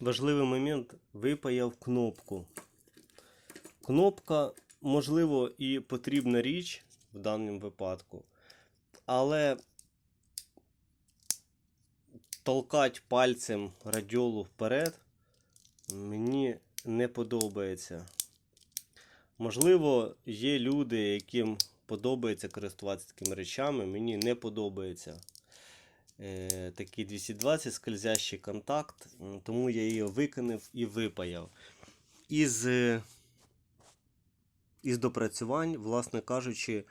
важливий момент випаяв кнопку. Кнопка, можливо, і потрібна річ в даному випадку, але толкать пальцем радіолу вперед мені не подобається. Можливо, є люди, яким подобається користуватися такими речами, мені не подобається. Е, такий 220 скользящий контакт, тому я її викинув і випаяв. Із, е, із допрацювань, власне кажучи,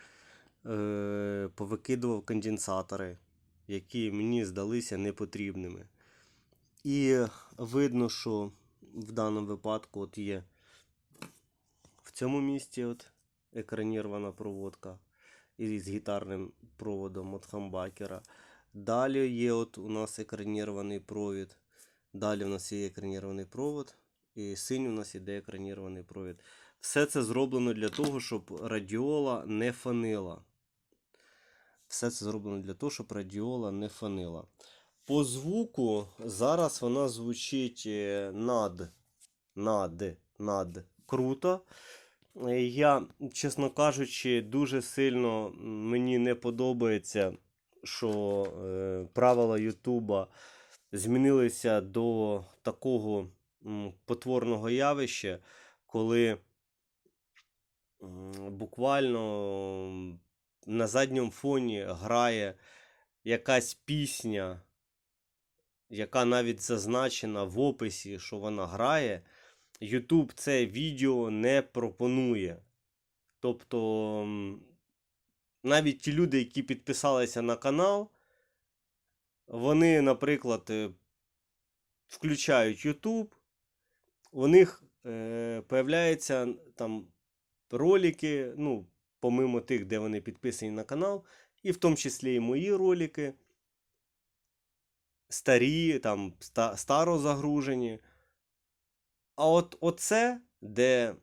е, повикидував конденсатори, які мені здалися непотрібними. І видно, що в даному випадку от є в цьому місці от екранірована проводка із гітарним проводом від хамбакера. Далі є от у нас екранірований провід. Далі у нас є екранірований провод. І синій у нас іде екранірований провід. Все це зроблено для того, щоб радіола не фанила. Все це зроблено для того, щоб радіола не фанила. По звуку зараз вона звучить е, над, над, над круто. Е, Я, чесно кажучи, дуже сильно мені не подобається, що е, правила Ютуба змінилися до такого м, потворного явища, коли м, буквально на задньому фоні грає якась пісня, яка навіть зазначена в описі, що вона грає. YouTube це відео не пропонує. Тобто, навіть ті люди, які підписалися на канал, вони, наприклад, е, включають YouTube, у них е, появляються там ролики, ну, помимо тих, де вони підписані на канал, і в тому числі і мої ролики, старі, там, ста. А от оце, де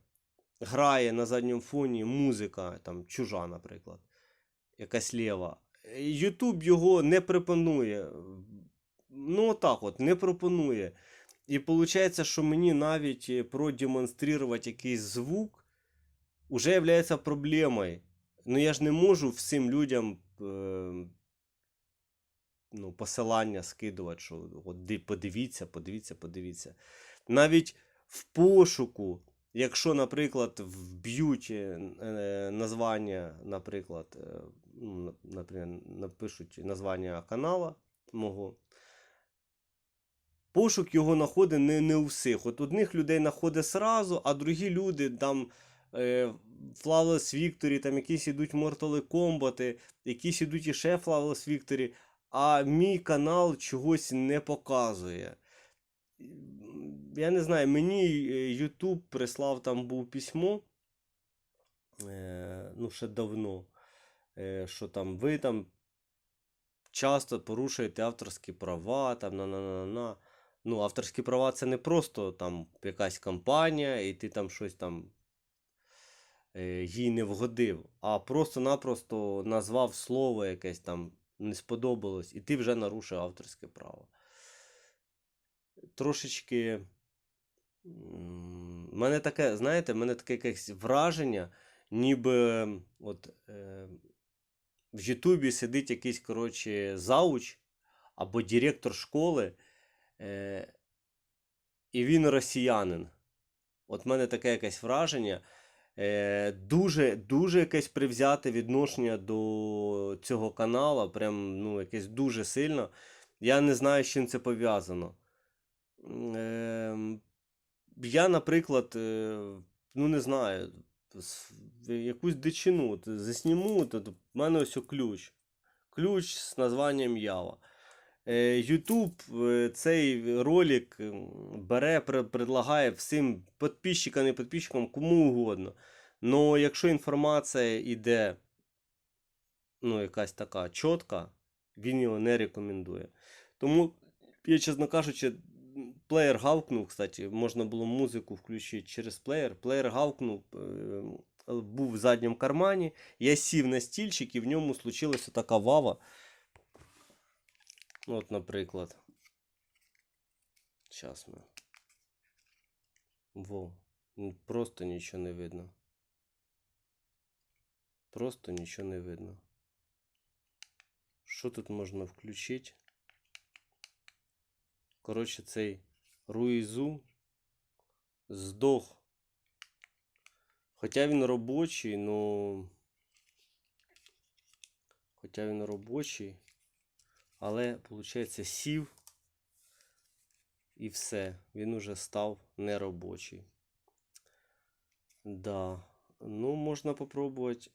грає на задньому фоні музика, там, чужа, наприклад, якась лєва, YouTube його не пропонує. Ну, отак от, не пропонує. І виходить, що мені навіть е, продемонструвати якийсь звук уже є проблемою. Ну я ж не можу всім людям е, ну, посилання скидувати, що от подивіться, подивіться, подивіться. Навіть в пошуку, якщо, наприклад, вб'ють е, е, названня, наприклад, е, ну, наприклад, напишуть названня канала мого. Пошук його знаходить не, не у всіх. От одних людей знаходить сразу, а другі люди там е, Flawless Victory, там якісь ідуть Mortal Kombat, якісь ідуть іще Flawless Victory, а мій канал чогось не показує. Я не знаю, мені е, YouTube прислав там був письмо, е, ну, ще давно, що там ви там часто порушуєте авторські права, там на на на на Ну, авторські права це не просто там якась компанія, і ти там щось там е, їй не вгодив, а просто-напросто назвав слово якесь там не сподобалось, і ти вже нарушив авторське право. Трошечки. мене таке, знаєте, в мене таке якесь враження, ніби от, е, в Ютубі сидить якийсь, коротше, зауч або директор школи, е, і він росіянин. От в мене таке якесь враження. Е, дуже, дуже якесь привзяте відношення до цього канала. Прям, ну, якесь дуже сильно. Я не знаю, з чим це пов'язано. Е, я, наприклад, е, ну не знаю, якусь дичину засніму, то в мене ось ключ. Ключ з названням Ява. Е, YouTube е, цей ролик бере, предлагає всім підписчикам, не підписчикам, кому угодно. Но якщо інформація йде, ну, якась така чітка, він його не рекомендує. Тому, я, чесно кажучи, плеєр гавкнув, кстати, можна було музику включити через плеєр. Плеєр гавкнув, е, був в задньому кармані. Я сів на стільчик і в ньому случилася така вава. От, наприклад. Зараз ми Во. Просто нічого не видно. Просто нічого не видно. Що тут можна включити? Коротше, цей Руїзу здох. Хоча він робочий, ну. Хоча він робочий, але, виходить, сів і все. Він уже став неробочий. Да. Ну, можна попробувати.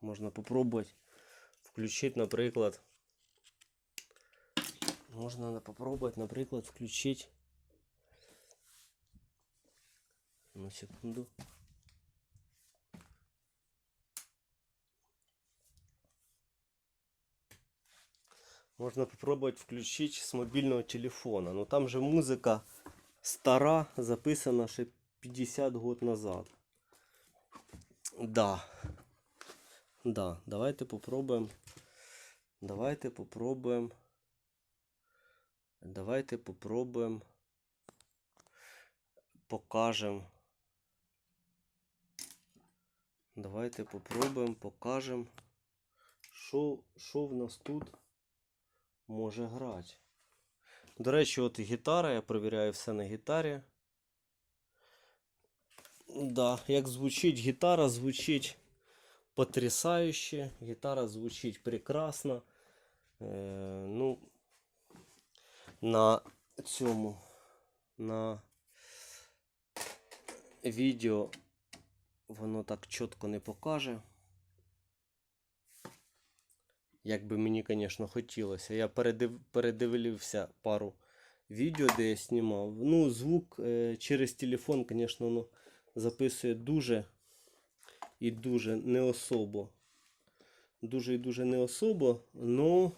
Можна попробувати включити, наприклад. Можна на- попробувати, наприклад, включити. На секунду. Можна попробувати включити з мобільного телефона. Ну там же музика стара, записана ще 50 год назад. Да. Да, давайте попробуємо. Давайте попробуємо. Давайте попробуємо. Покажемо. Давайте попробуємо, покажемо, що, що в нас тут може грати. До речі, от гітара, я перевіряю все на гітарі. Да, як звучить гітара, звучить потрясающе. Гітара звучить прекрасно. Е, ну, на цьому, на відео воно так чітко не покаже. Як би мені, звісно, хотілося. Я передив, передивився пару відео, де я знімав. Ну, звук е, через телефон, звісно, воно записує дуже і дуже не особо. Дуже і дуже не особо, но,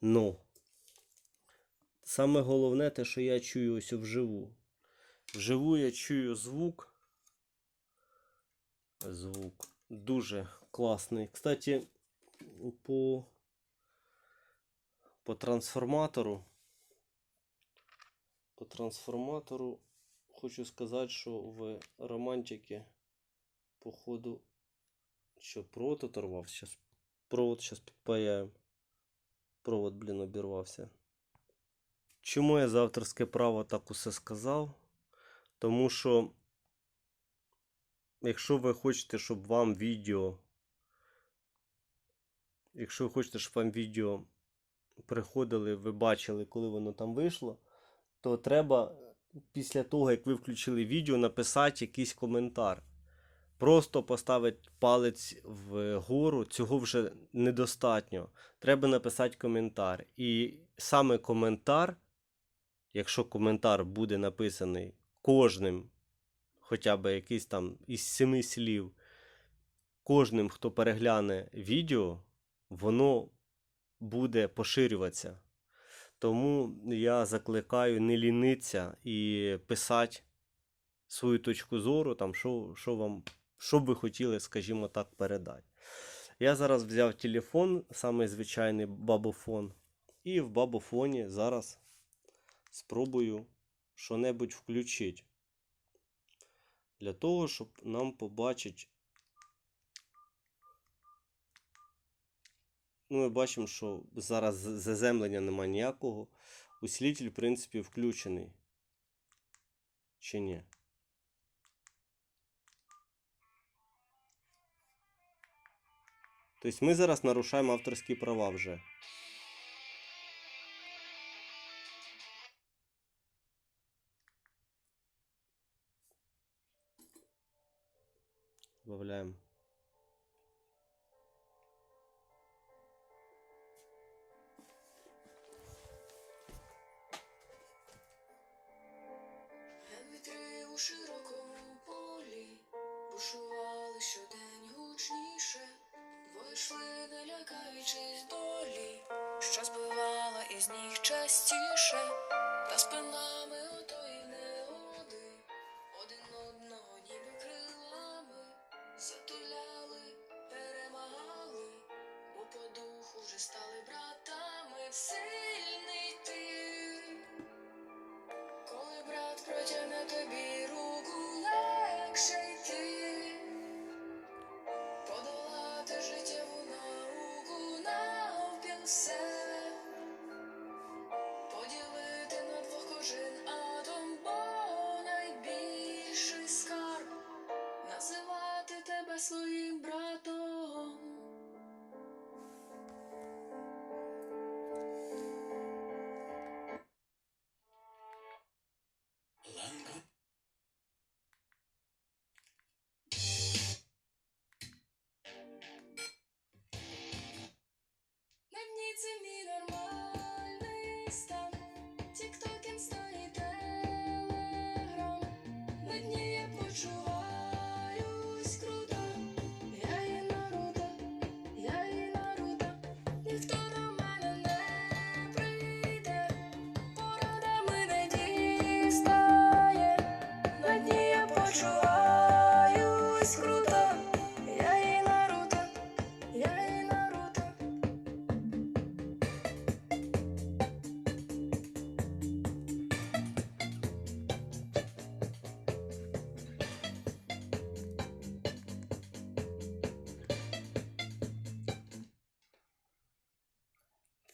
но. Саме головне те, що я чую ось вживу. Вживу я чую звук. Звук дуже класний. Кстати, по, по трансформатору. По трансформатору хочу сказати, що в романтики, походу, що провод оторвався. Провод зараз підпаяємо. Провод, блін, обірвався. Чому я за авторське право так усе сказав? Тому що, якщо ви хочете, щоб вам відео Якщо ви хочете, щоб вам відео приходили, ви бачили, коли воно там вийшло, то треба після того, як ви включили відео, написати якийсь коментар. Просто поставити палець вгору, цього вже недостатньо. Треба написати коментар. І саме коментар, якщо коментар буде написаний кожним, хоча б якийсь там із семи слів, кожним, хто перегляне відео, воно буде поширюватися. Тому я закликаю не лінитися і писати свою точку зору, там, що, що, вам, що б ви хотіли, скажімо так, передати. Я зараз взяв телефон, самий звичайний бабофон, і в бабофоні зараз спробую що-небудь включити. Для того, щоб нам побачити Ну, ми бачимо, що зараз заземлення немає ніякого. Усилитель, в принципі, включений. Чи ні? Тобто ми зараз нарушаємо авторські права вже. Широкому полі. Бушували щодень гучніше, двоє йшли, не лякаючись долі, що збивала із ніг частіше, та спинами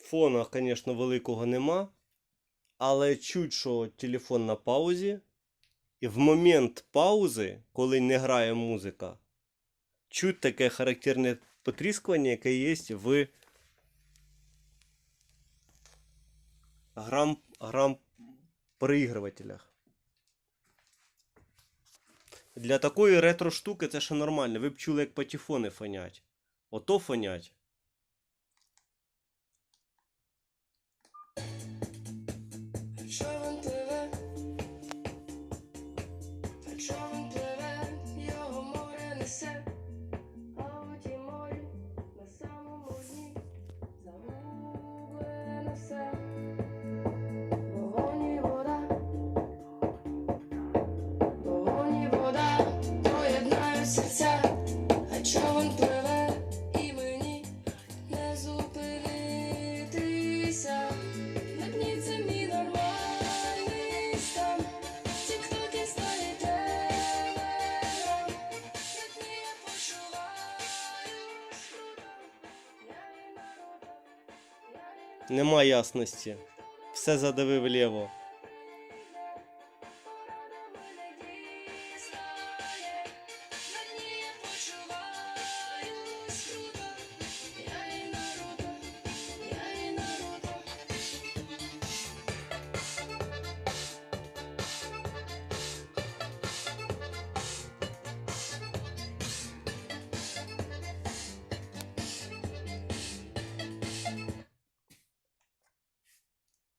Фона, звісно, великого нема. Але чуть, що телефон на паузі. І в момент паузи, коли не грає музика, чуть таке характерне потріскування, яке є в грам, грам проігрувателях. Для такої ретро штуки це ще нормально. Ви б чули, як патефони фонять. Ото фонять. Нема ясності. Все задавив вліво.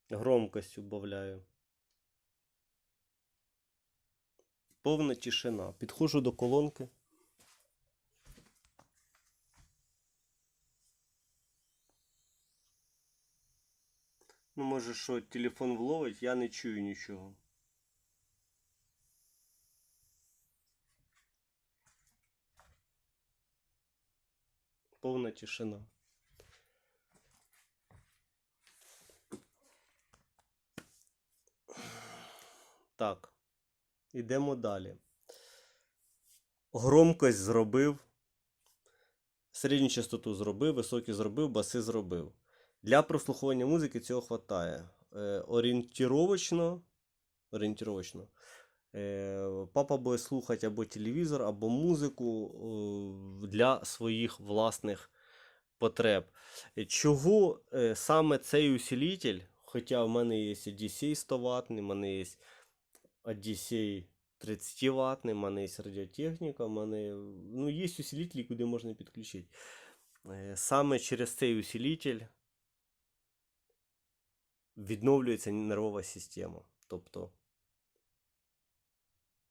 Громкость убавляю. Повна тишина. Підходжу до колонки. Ну, може, що телефон вловить, я не чую нічого. Повна тишина. Так. Ідемо далі. Громкость зробив. Середню частоту зробив, високі зробив, баси зробив. Для прослуховування музики цього вистачає. Е, орієнтіровочно. Орієнтіровочно. Е, папа буде слухати або телевізор, або музику е, для своїх власних потреб. Е, Чого е, саме цей усилитель, хоча в мене є Одіссей 100 ватний, в мене є Одіссей 30 ватний, в мене є радіотехніка, в мене ну, є усилителі, куди можна підключити. Е, Саме через цей усилитель відновлюється нервова система. Тобто,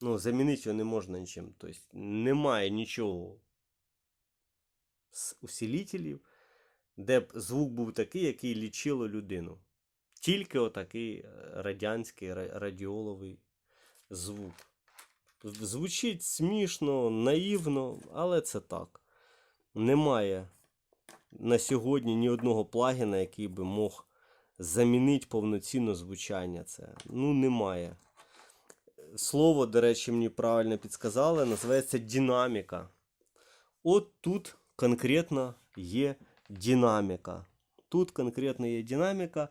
ну, замінити його не можна нічим. Тобто, немає нічого з усилителів, де б звук був такий, який лічило людину. Тільки отакий е, радянський радіоловий звук. Звучить смішно, наївно, але це так. Немає на сьогодні ні одного плагіна, який би мог замінити повноцінно звучання. Це. Ну, немає. Слово, до речі, мені правильно підсказали, називається динаміка. От тут конкретно є динаміка. Тут конкретно є динаміка,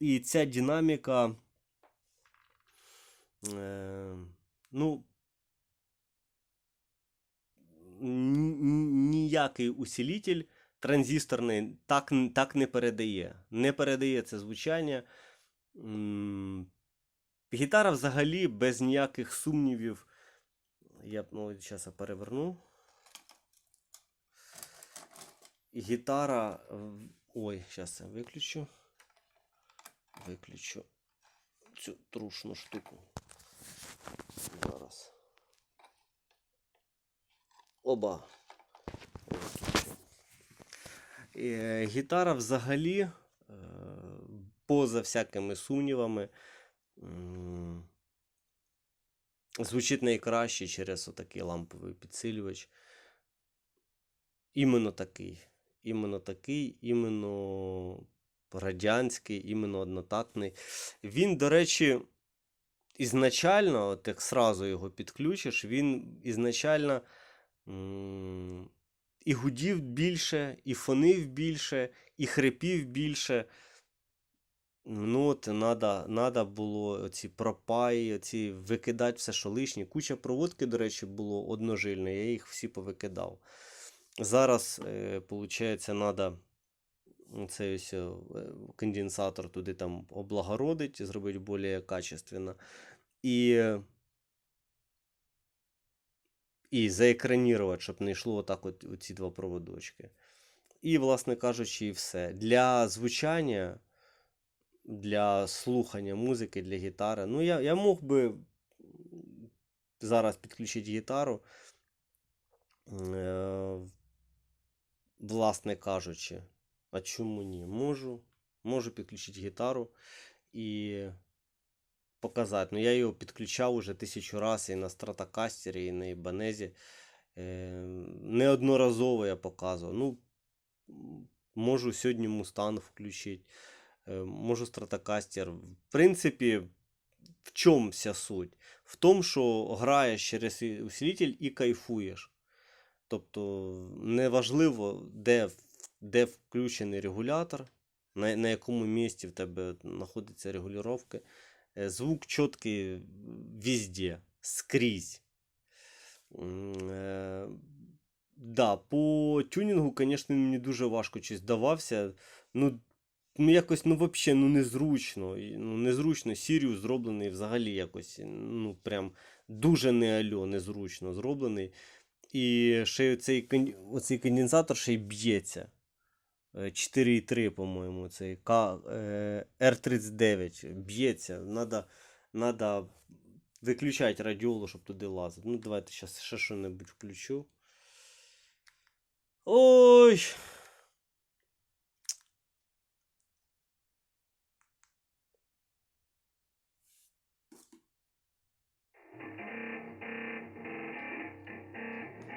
і ця динаміка. Ну, ні- ні- ніякий усилитель транзисторний так, так не передає. Не передає це звучання. Гітара взагалі без ніяких сумнівів. Я ну, зараз я переверну. Гітара. Ой, зараз я виключу. виключу цю трушну штуку. Зараз. Оба. Е, Гітара взагалі, е, поза всякими сумнівами, звучить найкраще через отакий ламповий підсилювач. Іменно такий. Іменно такий, іменно радянський, іменно однотактний. Він, до речі, ізначально, от як сразу його підключиш, він ізначально і гудів більше, і фонив більше, і хрипів більше. Ну, от надо, надо було оці пропаї, оці викидати все, що лишнє. Куча проводки, до речі, було одножильне, я їх всі повикидав. Зараз, виходить, треба цей ось е, конденсатор туди там облагородити, зробити більш качественно. І, і заекранірувати, щоб не йшло отак от ці два проводочки. І, власне кажучи, і все. Для звучання, для слухання музики, для гітари. Ну, я, я мог би зараз підключити гітару. Е, власне кажучи, а чому ні? Можу. Можу підключити гітару і показати. Ну, я його підключав уже тисячу разів і на стратокастері, і на Ібанезі. Неодноразово я показував. Ну, можу сьогодні Мустанг включити, можу стратокастер. В принципі, в чому вся суть? В тому, що граєш через усилитель і кайфуєш. Тобто, неважливо, де, де включений регулятор, на, на якому місці в тебе знаходиться регулювання. Е, Звук чіткий везде, скрізь. Е, Да, по тюнінгу, звісно, мені дуже важко щось давався. Ну, ну якось, ну, взагалі, ну, незручно. Ну, незручно. Сіріус зроблений взагалі якось, ну, прям дуже не альо, незручно зроблений. І ще оцей, оцей конденсатор ще й б'ється. Е, 4,3, по-моєму, цей К, е, R39 б'ється. Надо, надо виключати радіолу, щоб туди лазити. Ну, давайте зараз ще що-небудь включу. Ой.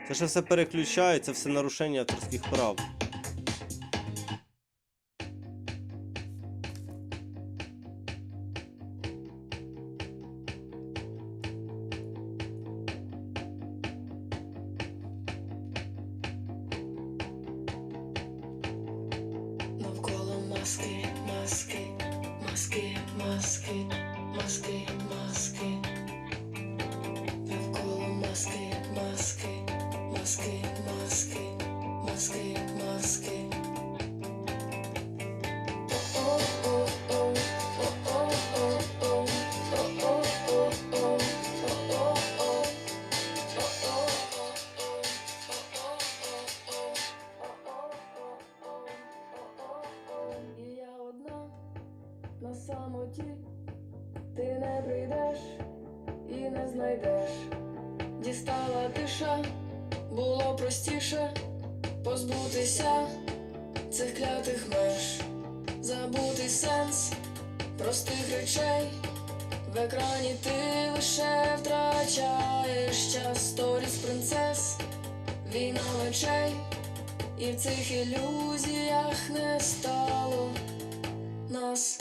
Це ще все переключаю, це все нарушення авторських прав. Нас.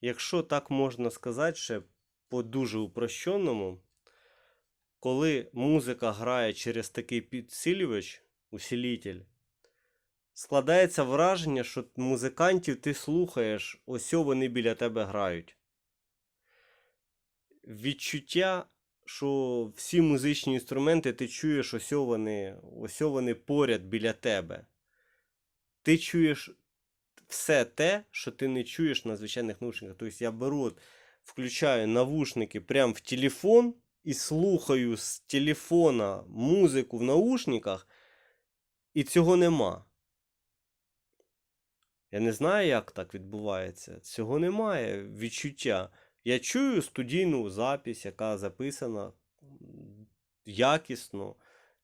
Якщо так можна сказати, ще по дуже упрощеному, коли музика грає через такий підсилювач, усилитель, складається враження, що музикантів ти слухаєш, ось вони біля тебе грають. Відчуття, що всі музичні інструменти ти чуєш, ось вони, ось вони поряд біля тебе. Ти чуєш все те, що ти не чуєш на звичайних наушниках. Тобто я беру, включаю навушники прямо в телефон і слухаю з телефона музику в наушниках, і цього нема. Я не знаю, як так відбувається. Цього немає відчуття. Я чую студійну запись, яка записана якісно,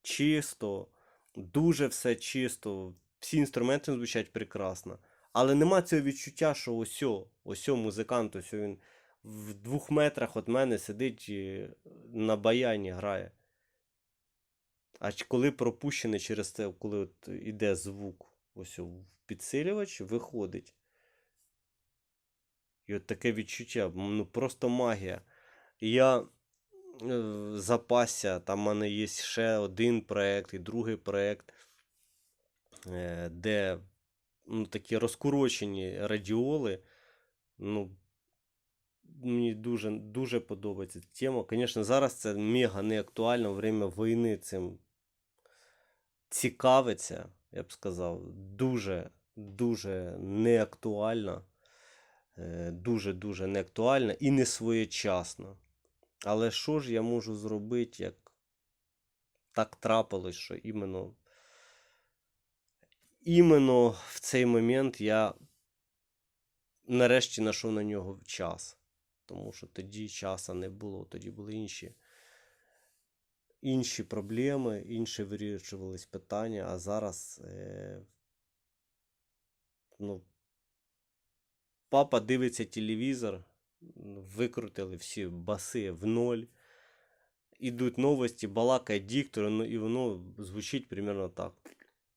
чисто, дуже все чисто. Всі інструменти звучать прекрасно. Але нема цього відчуття, що ось, ось музикант, ось він в двох метрах від мене сидить і на баяні грає. А коли пропущений через це, коли от іде звук, ось в підсилювач, виходить. І от таке відчуття, ну просто магія. Я е, запасся, там в мене є ще один проект і другий проект, е, де ну, такі розкурочені радіоли. Ну, мені дуже, дуже подобається тема. Звісно, зараз це мега не актуально, время війни цим цікавиться, я б сказав, дуже, дуже неактуально. Е, Дуже-дуже неактуально і не своєчасно. Але що ж я можу зробити, як так трапилось, що іменно, іменно в цей момент я нарешті знайшов на нього час. Тому що тоді часу не було, тоді були інші, інші проблеми, інші вирішувались питання, а зараз е, ну, папа дивиться телевізор, викрутили всі баси в ноль. Ідуть новості, балакає диктор, ну, і воно звучить примерно так.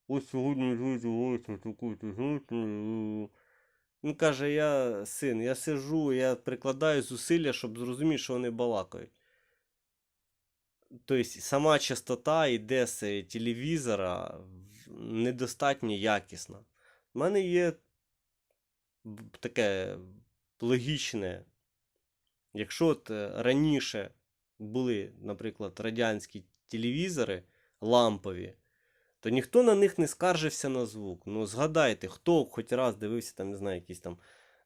Ось сьогодні ось таку, він каже, я син, я сижу, я прикладаю зусилля, щоб зрозуміти, що вони балакають. Тобто сама частота йде з телевізора недостатньо якісна. У мене є таке логічне. Якщо от е, раніше були, наприклад, радянські телевізори лампові, то ніхто на них не скаржився на звук. Ну, згадайте, хто хоч раз дивився, там, не знаю, якісь там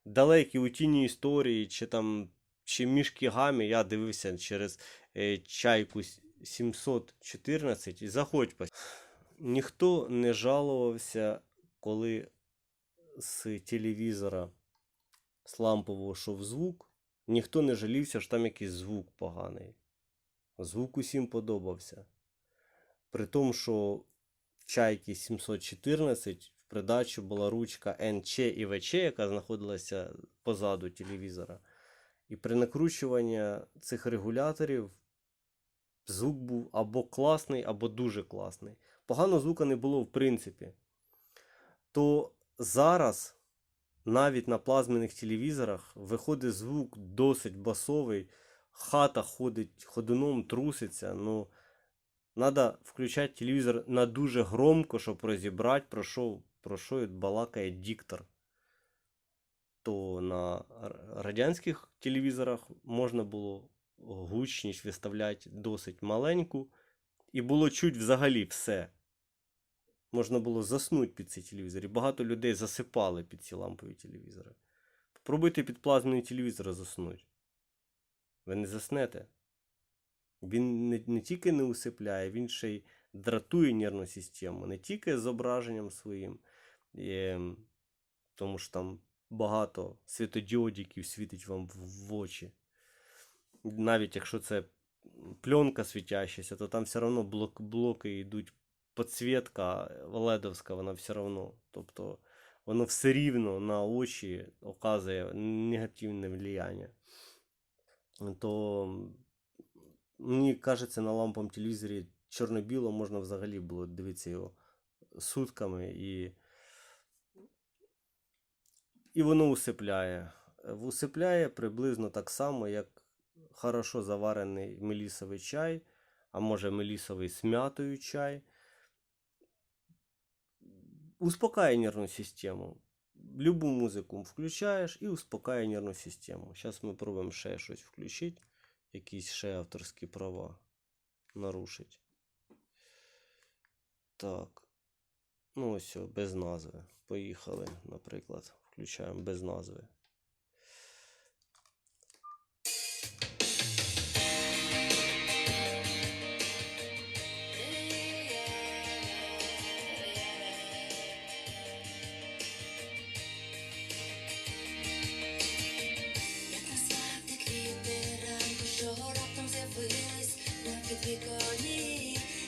далекі утінні історії, чи там чи мішки гамі, я дивився через е, чайку 714 і заходь. пос- Ніхто не жалувався, коли з телевізора з лампового йшов звук. Ніхто не жалівся, що там якийсь звук поганий. Звук усім подобався. При тому, що в чайки 714 в придачу була ручка НЧ і ВЧ, яка знаходилася позаду телевізора. І при накручуванні цих регуляторів звук був або класний, або дуже класний. Поганого звука не було в принципі. То зараз навіть на плазменних телевізорах виходить звук досить басовий, хата ходить ходуном, труситься. Ну, Надо включати телевізор на дуже громко, щоб розібрати, про що, про що балакає диктор. То на радянських телевізорах можна було гучність виставляти досить маленьку, і було чуть взагалі все. Можна було заснути під цей телевізор. І багато людей засипали під ці лампові телевізори. Попробуйте під плазменний телевізор заснути. Ви не заснете. Він не, не тільки не усипляє, він ще й дратує нервну систему, не тільки зображенням своїм, е, тому що там багато світодіодиків світить вам в, очі. Навіть якщо це пленка світящася, то там все одно блок, блоки йдуть, підсвітка ледовська, вона все одно. Тобто воно все рівно на очі оказує негативне влияння. То Мені кажеться, на ламповому телевізорі чорно-біло можна взагалі було дивитися його сутками і. І воно усипляє. Е, Усипляє приблизно так само, як хорошо заварений мелісовий чай, а може мелісовий з м'ятою чай. Успокає нервну систему. Любу музику включаєш і успокає нервну систему. Зараз ми пробуємо ще щось включити якісь ще авторські права нарушить. Так. Ну, ось, без назви. Поїхали, наприклад. Включаємо без назви.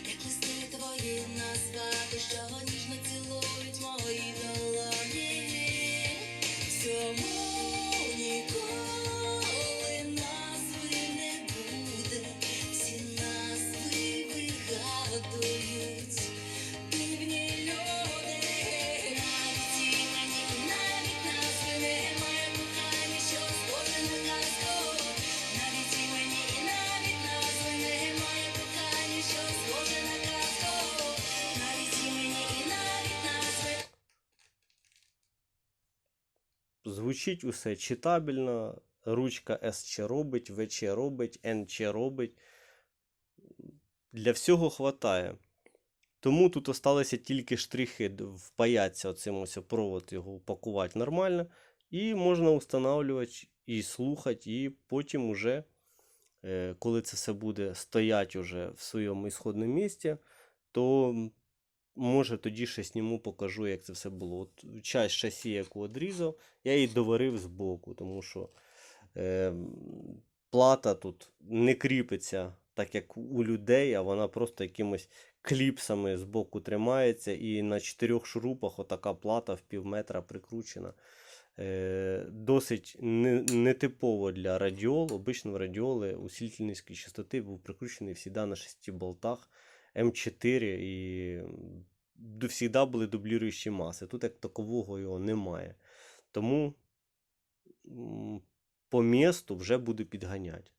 Як листи твої назвати, що ніжно Звучить усе читабельно. Ручка СЧ робить, ВЧ робить, НЧ робить. Для всього хватає. Тому тут осталися тільки штрихи, впаяться оцим ось провод, його упакувати нормально. І можна встановлювати і слухати, і потім уже, е, коли це все буде стояти уже в своєму ісходному місці, то може тоді ще зніму, покажу, як це все було. От часть шасі, яку одрізав, я її доварив збоку, тому що е, плата тут не кріпиться так, як у людей, а вона просто якимось кліпсами збоку тримається, і на чотирьох шурупах отака плата в пів метра прикручена. Е, досить не- нетипово для радіол. Обично в радіоли усилитель низької частоти був прикручений завжди на шести болтах М4 і завжди були дублюючі маси. Тут як такового його немає. Тому по місту вже буду підганяти.